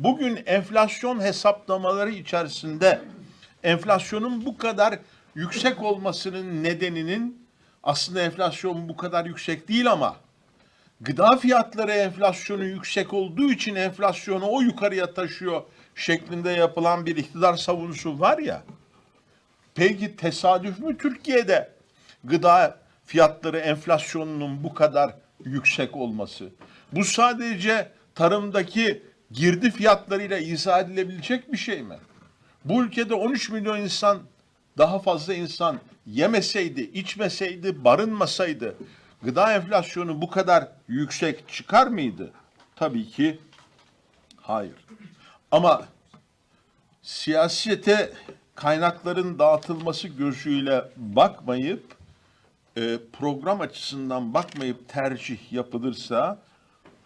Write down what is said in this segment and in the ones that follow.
bugün enflasyon hesaplamaları içerisinde enflasyonun bu kadar yüksek olmasının nedeninin aslında enflasyon bu kadar yüksek değil ama gıda fiyatları enflasyonu yüksek olduğu için enflasyonu o yukarıya taşıyor şeklinde yapılan bir iktidar savunusu var ya. Peki tesadüf mü Türkiye'de gıda fiyatları enflasyonunun bu kadar yüksek olması? Bu sadece tarımdaki girdi fiyatlarıyla izah edilebilecek bir şey mi? Bu ülkede 13 milyon insan daha fazla insan yemeseydi, içmeseydi, barınmasaydı gıda enflasyonu bu kadar yüksek çıkar mıydı? Tabii ki hayır. Ama siyasete kaynakların dağıtılması gözüyle bakmayıp e, program açısından bakmayıp tercih yapılırsa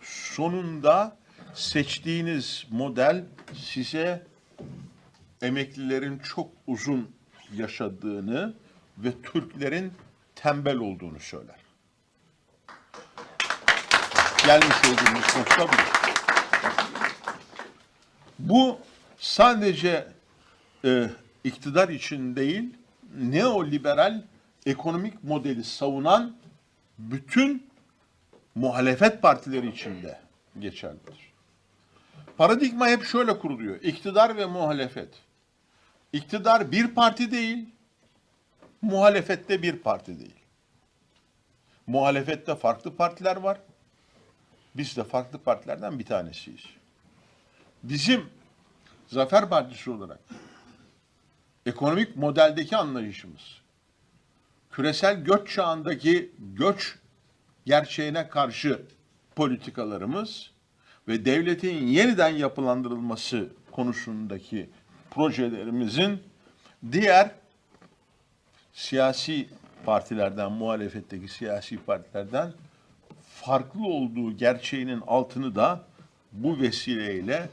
sonunda seçtiğiniz model size emeklilerin çok uzun yaşadığını ve Türklerin tembel olduğunu söyler. Gelmiş olduğumuz nokta bu. Bu sadece e, iktidar için değil, neoliberal ekonomik modeli savunan bütün muhalefet partileri için de geçerlidir. Paradigma hep şöyle kuruluyor. İktidar ve muhalefet. İktidar bir parti değil, muhalefette bir parti değil. Muhalefette farklı partiler var. Biz de farklı partilerden bir tanesiyiz. Bizim Zafer Partisi olarak ekonomik modeldeki anlayışımız, küresel göç çağındaki göç gerçeğine karşı politikalarımız ve devletin yeniden yapılandırılması konusundaki projelerimizin diğer siyasi partilerden, muhalefetteki siyasi partilerden farklı olduğu gerçeğinin altını da bu vesileyle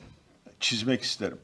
çizmek isterim.